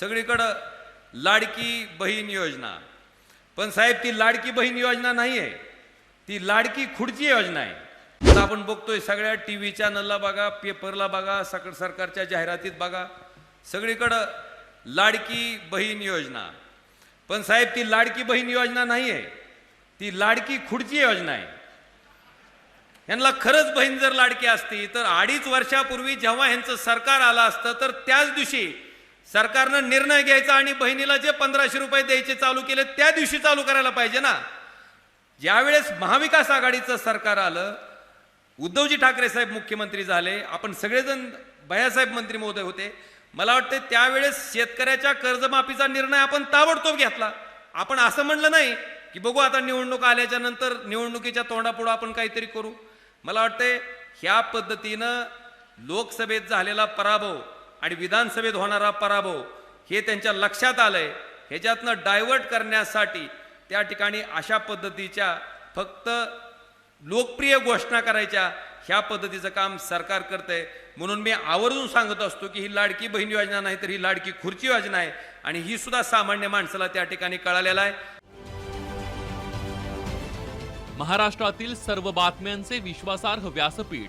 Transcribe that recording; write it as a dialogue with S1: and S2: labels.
S1: सगळीकडं लाडकी बहीण योजना. पण साहेब ती लाडकी बहीण योजना नाही आहे ती लाडकी खुर्ची योजना आहे. आता आपण बघतोय सगळ्या टी व्ही चॅनलला बघा पेपरला बघा सक सरकारच्या जाहिरातीत बघा. सगळीकडं लाडकी बहीण योजना. पण साहेब ती लाडकी बहीण योजना नाही आहे ती लाडकी खुर्ची योजना आहे. यांना खरंच बहीण जर लाडकी असती तर अडीच वर्षापूर्वी जेव्हा यांचं सरकार आलं असतं तर त्याच दिवशी सरकारनं निर्णय घ्यायचा आणि बहिणीला जे पंधराशे रुपये द्यायचे चालू केले त्या दिवशी चालू करायला पाहिजे ना. ज्यावेळेस महाविकास आघाडीचं सरकार आलं उद्धवजी ठाकरे साहेब मुख्यमंत्री झाले आपण सगळेजण भयासाहेब मंत्री महोदय होते. मला वाटते त्यावेळेस शेतकऱ्याच्या कर्जमाफीचा निर्णय आपण ताबडतोब घेतला. आपण असं म्हणलं नाही की बघू आता निवडणूक आल्याच्यानंतर निवडणुकीच्या तोंडापुढं आपण काहीतरी करू. मला वाटते ह्या पद्धतीनं लोकसभेत झालेला पराभव आणि विधानसभेत होणारा पराभव हे त्यांच्या लक्षात आलंय. ह्याच्यातनं डायव्हर्ट करण्यासाठी त्या ठिकाणी अशा पद्धतीच्या फक्त लोकप्रिय घोषणा करायच्या ह्या पद्धतीचं काम सरकार करतंय. म्हणून मी आवर्जून सांगत असतो की ही लाडकी बहीण योजना नाही तर ही लाडकी खुर्ची योजना आहे. आणि ही सुद्धा सामान्य माणसाला त्या ठिकाणी कळालेला आहे.
S2: महाराष्ट्रातील सर्व बातम्यांचे विश्वासार्ह व्यासपीठ.